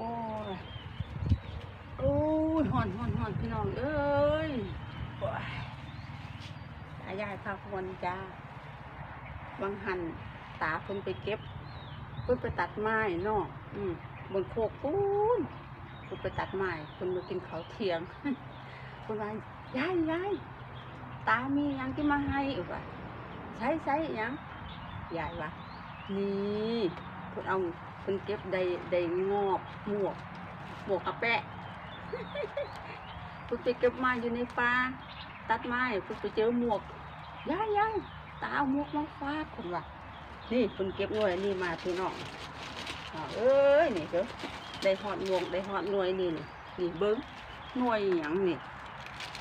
อ้ยโอ้ยหอนหอนหอนพี่น้องเอ้ยอ้ยตายายพาพวนจ้าบางหันตาเพิ่นไปเก็บเพิ่นไปตัดไม้นาะอืมบนโคกปูนเพิ่นไปตัดไม้เพิ่นมากินเขาเทียงเพิ่นว่ายายยายตามียังที่มาให้อีกว่าใช้ใช้ยังยายว่านี่เพิ่นเอา พิ่นเก็บได้ได้งอบหมวก หมวกกระแปะเพิ่นไปเก็บมาอยู่ในป่าตัดไม้เพิ่นไปเจอหมวกยายยาตาเอาหมวกมาฟาดคนว่านี่เพิ่นเก็บหน่วยนี่มาพี่น้องเอ้ยนี่เด้อได้หอดหมวกได้หอดหน่วยนี่นี่นี่เบิ้งหน่วยหยังนี่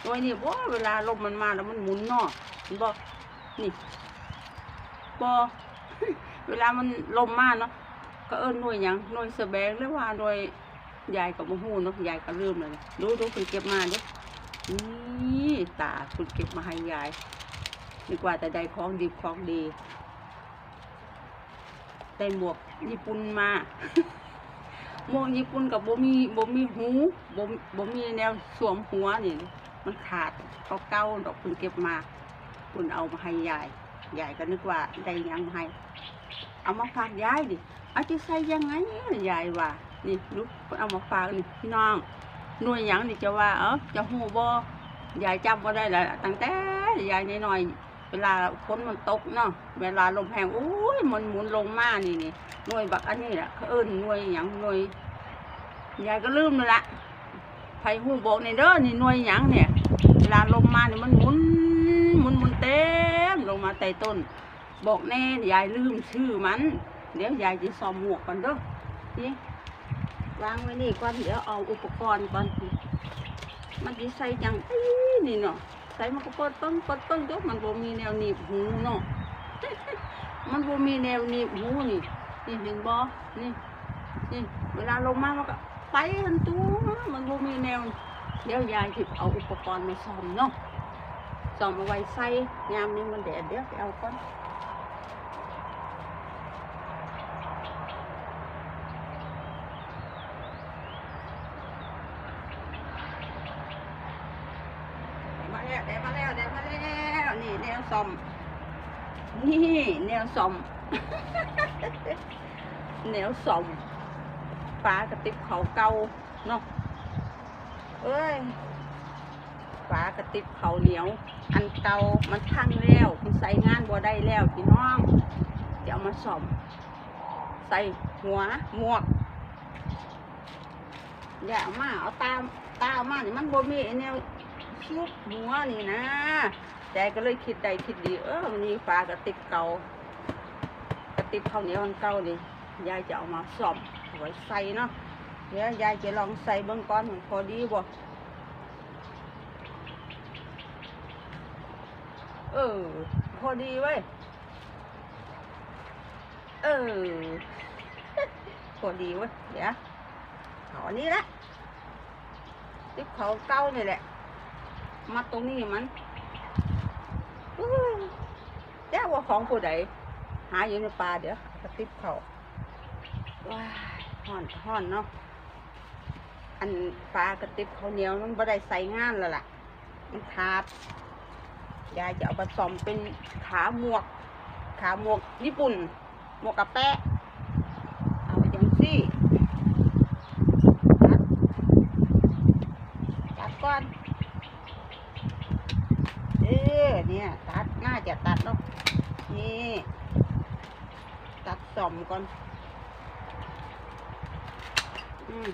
หน่วยนี่บ่เวลาลมมันมาแล้วมันหมุนนาะเห็นบ่นี่บ่เวลามันลมมาเนาะ ก็เอิ้นหน่วยหยังหน่วยสแบงหรือว่าหน่วยยายกับมหูเนาะยายก็ลืมเลยดูดูคุณเก็บมาเด้นี่ตาคุณเก็บมาให้ยายนึกว่าแต่ได้ของดีของดี ได้หมวกญี่ปุ่นมาหมวกญี่ปุ่นกับบ่มีบ่มีหูบ่บ่มีแนวสวมหัวนี่มันขาดเขาเก้าดอกคุณเก็บมา คุณเอามาให้ยายยายก็นึกว่าได้ยังให้ เอามาฝากยายดิเอาจะใส่ยังไงยายว่านี่ลูกเอามาฝากนี่พี่น้องหน่วยหยังนี่จะว่าเออจะหูบ่ยายจำบ่ได้แหล้วตั้งแต่ยายน้อยๆเวลาฝนมันตกเนาะเวลาลมแห้งโอ้ยมันหมุนลงมานี่นี่หน่วยบักอันนี้แหละเขาเอิ้นหน่วยหยังหน่วยยายก็ลืมเลยละไผหูบอกนี่เด้อนี่หน่วยหยังเนี่ยเวลาลมมาเนี่ยมันหมุนหมุนหมุนเต็มลงมาใต้ต้น บอกแน่ยายลืมชื่อมัน เดี๋ยวยายจะซ่อมหมวกก่อนเด้อนี่วางไว้นี่ก่อนเดี๋ยวเอาอุปกรณ์ก่อนมันจะใส่จังนี่เนาะใส่มันก็ปดต้นปดต้นเดี๋ยวมันบ่มีแนวหนีบหูเนาะมันบ่มีแนวหนีบหูนี่นี่เห็นบ่นี่นี่เวลาลงมามันก็ไปทันตัวมันบ่มีแนว เดี๋ยวยายถิบเอาอุปกรณ์มาซ่อมเนาะซ่อมเอาไว้ใส่ยามนี้มันแดดเดี๋ยวไปเอาก่อน มาแล้วได้มาแล้วได้มาแล้วนี่แนวซ่อม นี่แนวซ่อมแนวซ่อมฟ้ากระติบเขาเกาเนาะเอ้ยฟ้ากระติบเขาเหนียว อันเกามันพังแล้วมันใส่งานบ่ได้แล้วพี่น้องเดี๋ยวเอามาซ่อมใส่หัวหมวกอย่าเอามาเอาตามตามมานี่มันบ่มีแนวชุบหัวนี่นะยายก็เลยคิดใดคิดดีเออมันมีฝากระติกเก่า ติกข้าวเหนียวอันเก่านี่ยายจะเอามาซ่อมไว้ใส่เนาะเดี๋ยวยายจะลองใส่เบื้องก่อนมันพอดีบ่เออ พอดีเว้ยเออพอดีเว้ยเดี๋ยวเอาอันนี้ละติ๊บเขาเก่านี่แหละ มาตรงนี้มันแจ้ว่าของผู้ใด หาอยู่ในป่าเดี๋ยวกระติบเขาว้าห่อนห่อนเนาะอันปลากระติบเขาเหนียวมันบ่ได้ใส่งานแล้วล่ะ มันขาดยายจะเอาผสมเป็นขาหมวก ขาหมวกญี่ปุ่น หมวกกระแปะเอาอย่างซี่ตัดก่อนเออเนี่ย ตัดน่าจะตัดเนาะนี่ สอมก่อน อืม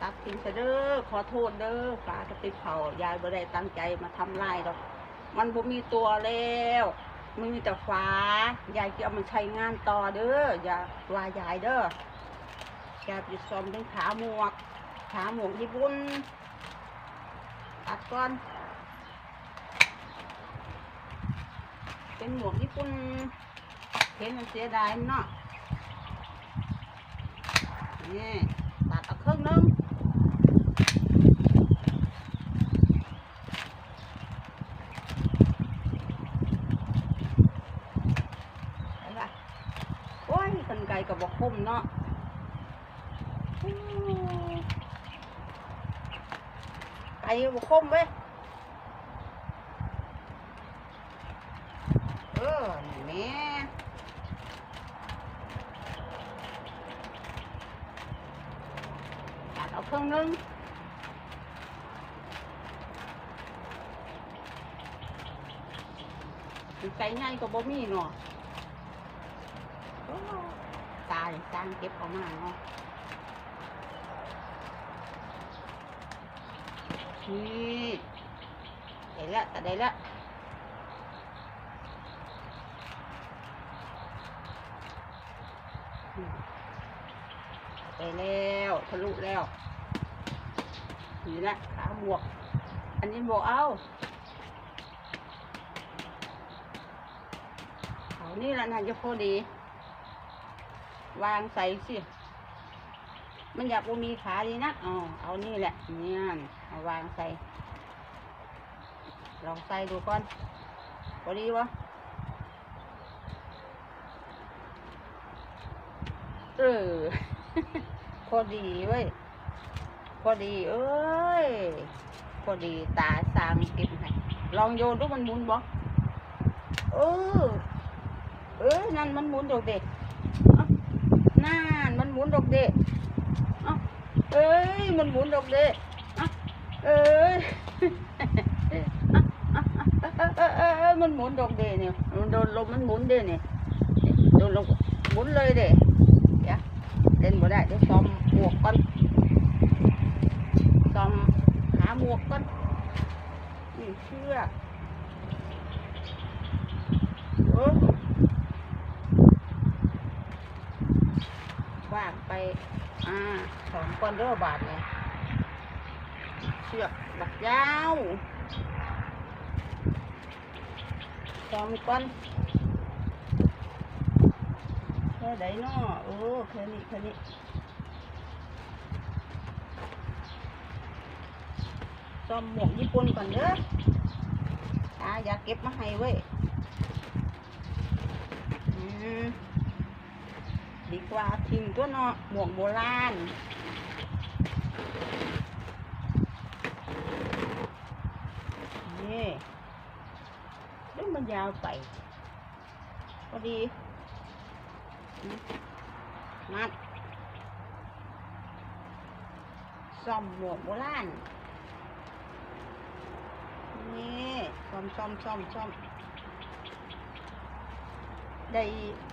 ตัดทิ้งซะเด้อขอโทษเด้อปลากระติบเผายายบ่ได้ตั้งใจมาทำลายดอก มันบ่มีตัวแล้วมันมีแต่ฟ้ายายจะเอามาใช้งานต่อเด้ออย่าว่ายายเด้อยายจะซ่อมเป็นขาหมวก ขาหมวกญี่ปุ่นตัดก่อน เป็นหมวกญี่ปุ่น เห็นมันเสียดายเนาะนี่ตัดเอาครึ่งนึงเห็นปะโอ้ยกันไกกับบกคมเนาะไก่บุคมเว้ยเออนี่แม่ตัด เครื่องนึงไก่ใหญ่ก็บ่มีเนาะตายสร้างเก็บเออกมาเนาะนี่ได้ละตัดได้ละได้แล้ว ทะลุแล้ว นี่ละขาบวก อันนี้บวกเอาเอานี่ละน่าจะพอดี วางใส่สิ มันอยากมีขาดีนะอ๋อเอานี่แหละเนี่ยเอาวางใส่ ลองใส่ดูก่อนพอดีวะเออ พอดีเว้ย พอดี เอ้ย พอดีตาสางเก็บให้ลองโยนดูมันหมุนบ่เออ เอ้ยนั่นมันหมุนดอกเด็กนั่นมันหมุนดอกเด็กเอ้ย มันหมุนดอกเด้อะเอ้ยมันหมุนดอกเด้เนี่ยมันโดนลมมันหมุนเด้เนี่ยโดนลมหมุนเลยเด้เดี๋ยวเล่นบ่ได้เดี๋ยวซ้อมหมวกก่อน ซ้อมหาหมวกก่อนนี่เชือกเออวางไป อ่าสองก้อนเด้อบาทเนี่ยเชือกบักยาวสองก้อนแค่ไหนเนาะโอ้แค่นี้แค่นี้ ซ่อมหมวกญี่ปุ่นก่อนเด้อตาอยากเก็บมาให้เว้ยอืมดีกว่าทิ้งตัวเนาะหมวกโบราณนี่เรื่องมันยาวไปพอดีอืมมัดซ่อมหมวกโบราณ นี่ซ่อมซ่อมซ่อมซ่อมได้ไป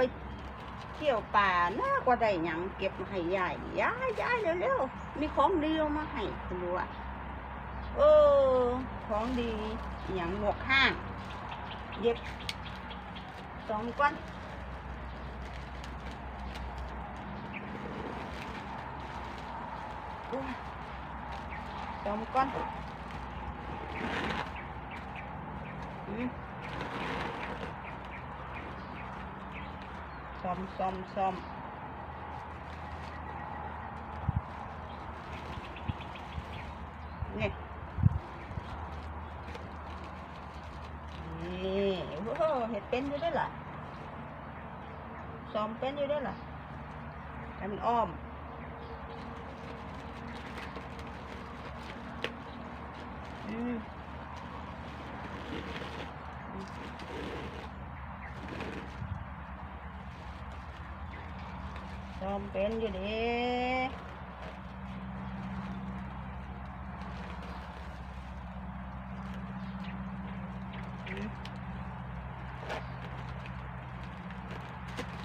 เที่ยวป่าน่ากว่าได้หยังเก็บมาให้ยายยายยายเร็วๆมีของดีเอามาให้คุณดูอะเออ ของดีอหย่างหมวกห้างเย็บสองก้อนสองก้อนอืม ซ่อมซ่อมซ่อมนี่นี่โอ้โหเห็ดเป็นอยู่ด้วยล่ะซ่อมเป็นอยู่ด้วยล่ะให้มันอ้อม อืมซ่อ มเป็นอยู่ดี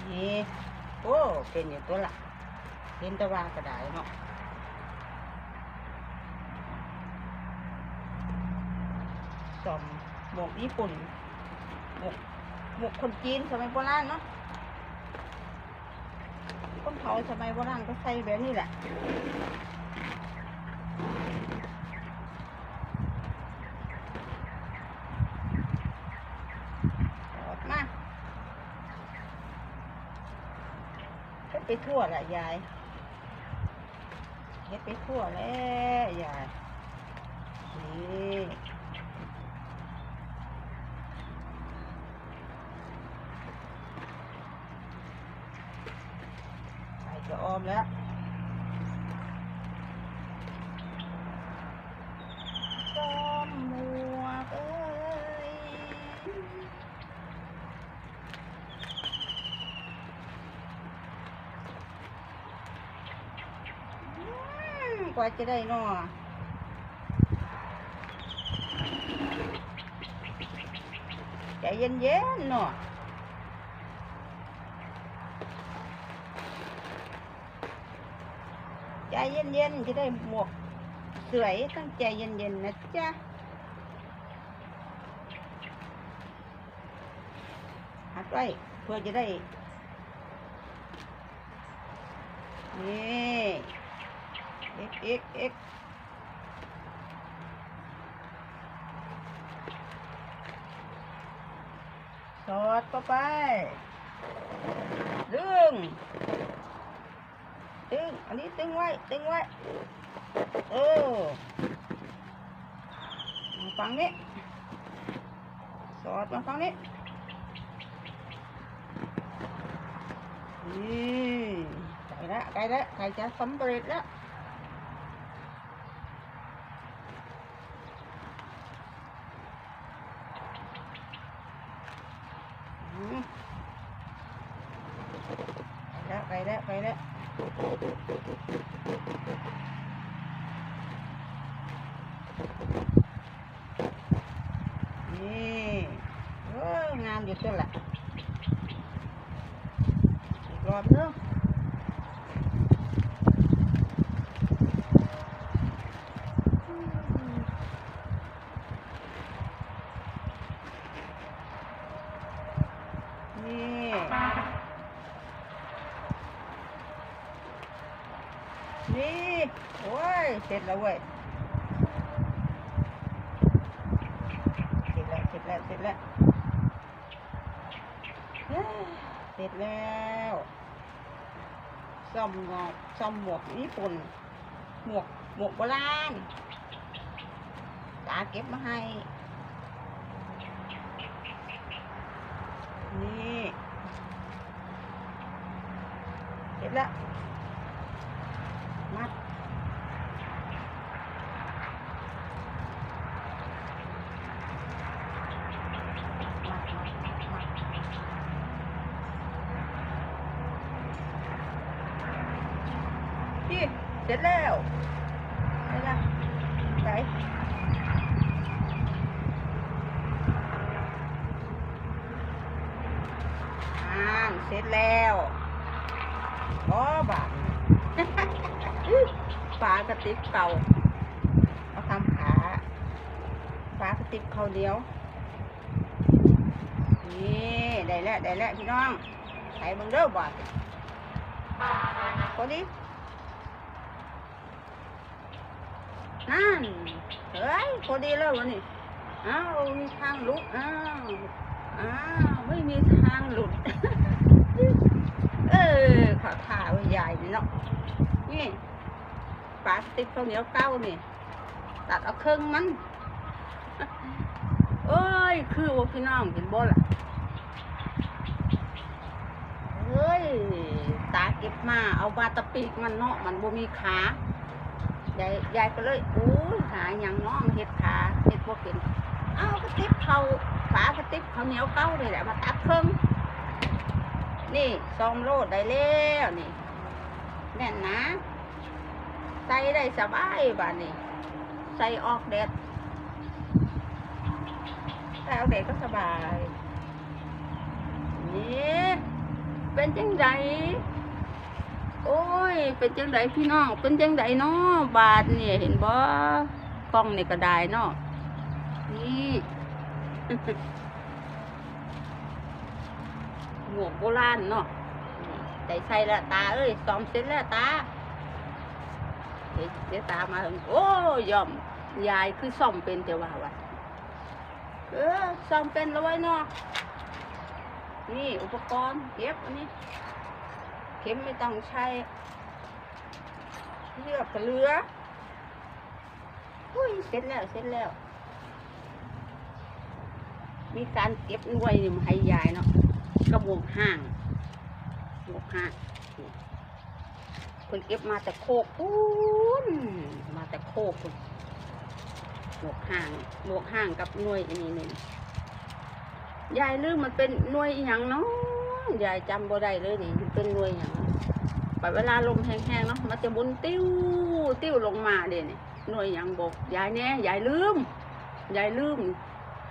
นี่โอ้เป็นอยู่ตัวละเป็นตะวางกระดาษเนาะซ่อมหมวกญี่ปุ่นหมวกหมวกคนจีนสมัยโบราณเนาะ เขาสมัยโบราณก็ใส่แบบนี้แหละมาเฮ็ดไปทั่วแหละยายเฮ็ดไปทั่วแล้วยายนี่ใส่จะออมแล้ว ก ว่าจะได้นอใจเย็นๆเนาะใจเย็นๆจะได้หมวกสวยต้องใจเย็นๆนะจ๊ะหัดไว้เพื่อจะได้นี่ เอ็กเอ็กเอ็กสอดเข้าไปดึงดึง อันนี้ตึงไว้ตึงไว้ เออมาฟังนี้สอดมาฟังนี้นี่ใกล้แล้วใกล้แล้วใกล้จะสำเร็จแล้วอืมไปแล้วไปแล้วไปแล้วนี่เอองามอยู่ตัวละ อีกรอบนึง นี่ นี่ โอ้ย เสร็จแล้วเว้ย เสร็จแล้ว เสร็จแล้ว เสร็จแล้วเอ้ยเสร็จแล้ว ซ่อมงอกซ่อมหมวกญี่ปุ่น หมวกหมวกโบราณตาเก็บมาให้ นี่เสร็จแล้วมัดมัดมัดมัดมัดนี่เสร็จแล้วไปละไปอ่านเส ร็จแล้วโอ้บาทฝากระติกเก่าเอาทำขาฝากระติกเขาเดียว นี่ได้แล้วได้แล้วพี่น้องใส่บิ่งเด้อบาทคนนี้นั่นเฮ้ยพอดีแล้ววะนี่อ้าวมีทางลุดอ้าวอ้าวไม่มีทางหลุด เออขอถ่าไว้ใหญ่นี่เนาะนี่ปลาส ติกข้าวเหนียวเก้านี่ตัดเอาเครึ่องมันเอ้ย คือว่าพี่น้องเห็นบ่ล่ะเอ้ย ตาเก็บมาเอาบาตะปีกมันเนาะมันบ่มีขายายยายก็เลยอู้หาหยังน้องเห็ดขาเห็ดบ่เป็นเอากระติบเขาฝากระติบเขาเหนียวเก้าเลยแหละมาตัดเครึ่องนี่ซองโลดได้แล้วนี่แน่นนะ ใส่ได้สบายบ้านนี่ใส่ออกแดดใส่ออกแดดก็สบาย นี่เป็นจังไดโอ้ย เป็นจังไดพี่น้อง เป็นจังไดเนาะบาทนี่เห็นบ่กล้องนี่ก็ได้เนาะนี่หมวกโบราณเนาะได้ใส่ล้วตาเอ้ยซ้อมเสร็จล้วตา เดี๋ยวเดี๋ยวตามาถึงโอ้ยอมยายคือซ่อมเป็นแต่ว่าวะเออซ่อมเป็นแล้วไว้เนาะนี่อุปกรณ์เก็บอันนี้ เข็มไม่ต้องใช้เลือกกระเลืออุ้ยเสร็จแล้วเสร็จแล้ว มีการเก็บนวยนี่มาให้ยายเนาะกระหมวกห้างหมวกห้าง เพิ่นเก็บมาแต่โคกปูนมาแต่โคกพุ่นหมวกห้างหมวกห้างกับหน่วยอันนี้นี่ยายลืมมันเป็นหน่วยอหย่างเนาะยายจำบ่ได้เลยนี่เป็นหน่วยอหย่างไปเวลาลมแห้งๆเนาะมันจะบุนติ้วติ้วลงมาเด่นหน่วยอย่างบอกยายแน่ยายลืมยายลืม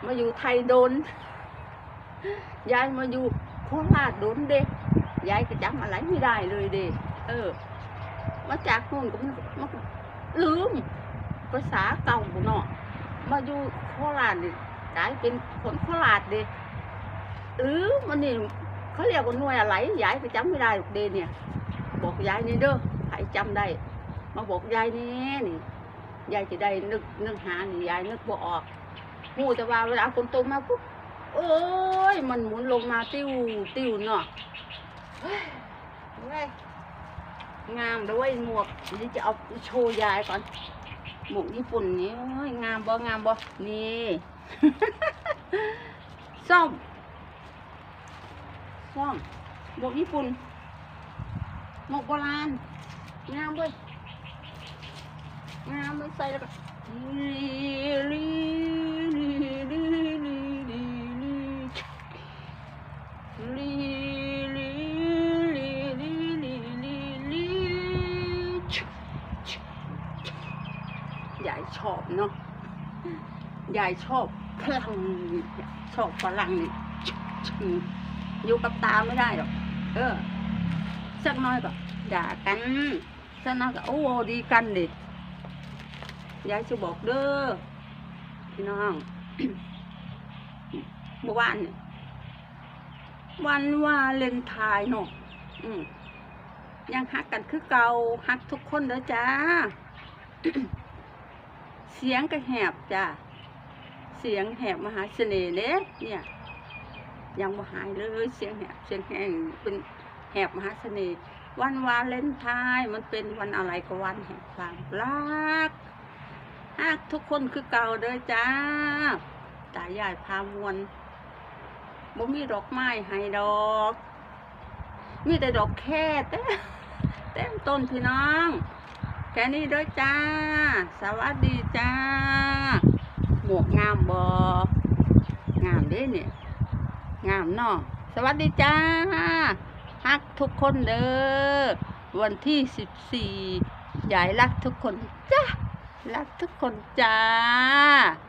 มาอยู่ไทยโดนยายมาอยู่โคราชโดนเด็กยายก็จำอะไรไม่ได้เลยเด็เออ มาจากนู่นก็มันมันลืมภาษาเก่าเนาะมาอยู่โคราชนี่กลายเป็นคนโคราชเด็หรือมันนี่เขาเรียกว่าหน่วยอะไรยายก็จำไม่ได้หรอกเดเนี่ย บอกยายนี่เด้อใครจำได้ มาบอกยายนี่นี่ยายจะได้นึกนึกหานี่ยายนึกบ่ออกหูแต่ว่าเวลาคนโตมาปุ๊บโอ้ยมันหมุนลงมาติ้วติ้วเนาะเฮ้ย งามด้วยหมวกนี่จะเอาโชว์ยายก่อนหมวกญี่ปุ่นนี่งามบ่งามบ่นี่ส้มส้มหมวกญี่ปุ่นหมวกโบราณงามเว้ยงามเลยใส่แล้วก็ลีลี ชอบเนาะยายชอบพลังชอบพลังนี่อยู่กับตาไม่ได้หรอกเออ สักน้อยก็ด่ากันสักน้อยก็โอ้ดีกันดิยายจะบอกเด้อพี่น้องเมื่อวานวันวาเลนทน์เนาะยังฮักกันคือเก่าฮักทุกคนเด้อจ้า เสียงก็แหบจ้าเสียงแหบมหาเสน่ห์เด้เนี่ยยังบ่หายเลยเสียงแหบเสียงแหงเป็นแหบมหาเสน่ห์วันวาเลนไทน์มันเป็นวันอะไรก็วันแห่งความรักฮักทุกคนคือเก่าเด้อจ้าตายายพามวนบ่มีดอกไม้ให้ดอก มีแต่ดอกแค่เต้เต็มต้นพี่น้อง แค่นี้เด้อจ้า สวัสดีจ้า หมวกงามบองามด้เนี่ย งามเนาะสวัสดีจ้าฮักทุกคนเด้อ วันที่สิบสี่ยายรักทุกคนจ้ารักทุกคนจ้า